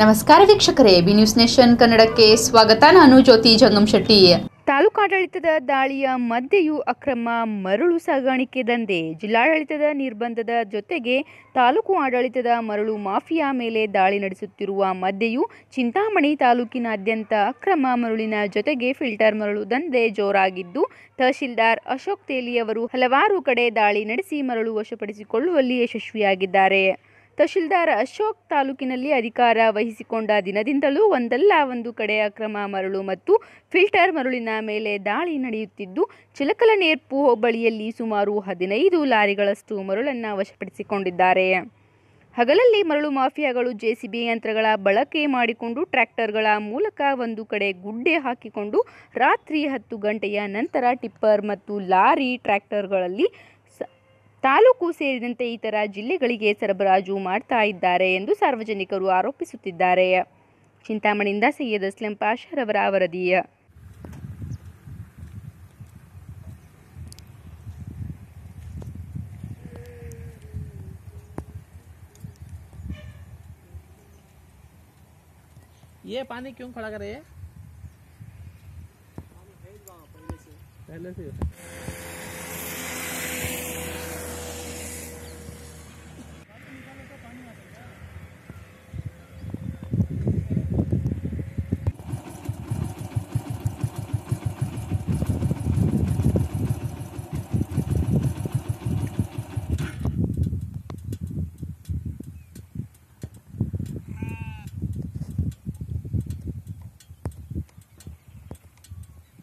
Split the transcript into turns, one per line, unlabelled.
ನಮಸ್ಕಾರ ವೀಕ್ಷಕರೇ B news nation ಕನ್ನಡಕ್ಕೆ ಸ್ವಾಗತ. ನಾನು ಜ್ಯೋತಿ ಜಂಗಮ್ ಶೆಟ್ಟಿ.
ತಾಲೂಕಾಡಳಿತದ ದಾಳಿಯ ಮಧ್ಯೆಯೂ ಅಕ್ರಮ ಮರಳು ಸಾಗಾಣಿಕೆ ದಂಧೆ. ಜಿಲ್ಲಾಡಳಿತದ ನಿರ್ಬಂಧದ ಜೊತೆಗೆ ತಾಲೂಕು ಆಡಳಿತದ ಮರಳು ಮಾಫಿಯಾ ಮೇಲೆ ದಾಳಿ ನಡೆಸುತ್ತಿರುವ ಮಧ್ಯೆಯೂ ಚಿಂತಾಮಣಿ ತಾಲೂಕಿನಾದ್ಯಂತ ಅಕ್ರಮ ಮರಳಿನ ಜೊತೆಗೆ ಫಿಲ್ಟರ್ ಮರಳು ದಂಧೆ ಜೋರಾಗಿದ್ದು, ತಹಶೀಲ್ದಾರ್ ಅಶೋಕ್ ತೇಲಿಯವರು ಹಲವಾರು ಕಡೆ ದಾಳಿ ನಡೆಸಿ ಮರಳು ವಶಪಡಿಸಿಕೊಳ್ಳುವಲ್ಲಿ ಯಶಸ್ವಿಯಾಗಿದ್ದಾರೆ. ತಹಶೀಲ್ದಾರ್ ಅಶೋಕ್ ತಾಲೂಕಿನಲ್ಲಿ ಅಧಿಕಾರ ವಹಿಸಿಕೊಂಡ ದಿನದಿಂದಲೂ ಒಂದಲ್ಲ ಒಂದು ಕಡೆ ಅಕ್ರಮ ಮರಳು ಮತ್ತು ಫಿಲ್ಟರ್ ಮರಳಿನ ಮೇಲೆ ದಾಳಿ ನಡೆಯುತ್ತಿದ್ದು ಚಿಲಕಲನೇರ್ಪು ಹೋಬಳಿಯಲ್ಲಿ ಸುಮಾರು ಹದಿನೈದು ಲಾರಿಗಳಷ್ಟು ಮರಳನ್ನು ವಶಪಡಿಸಿಕೊಂಡಿದ್ದಾರೆ. ಹಗಲಲ್ಲಿ ಮರಳು ಮಾಫಿಯಾಗಳು, ಜೆಸಿಬಿ ಯಂತ್ರಗಳ ಬಳಕೆ ಮಾಡಿಕೊಂಡು ಟ್ರ್ಯಾಕ್ಟರ್ಗಳ ಮೂಲಕ ಒಂದು ಕಡೆ ಗುಡ್ಡೆ ಹಾಕಿಕೊಂಡು ರಾತ್ರಿ ಹತ್ತು ಗಂಟೆಯ ನಂತರ ಟಿಪ್ಪರ್ ಮತ್ತು ಲಾರಿ ಟ್ರ್ಯಾಕ್ಟರ್ಗಳಲ್ಲಿ ತಾಲೂಕು ಸೇರಿದಂತೆ ಇತರ ಜಿಲ್ಲೆಗಳಿಗೆ ಸರಬರಾಜು ಮಾಡ್ತಾ ಇದ್ದಾರೆ ಎಂದು ಸಾರ್ವಜನಿಕರು ಆರೋಪಿಸುತ್ತಿದ್ದಾರೆ ಚಿಂತಾಮಣಿಯಿಂದ ಸೈಯದ್ ಅಸ್ಲಂ ಪಾಷರವರ ವರದಿ
ये पानी क्यों खड़ा करे पहले से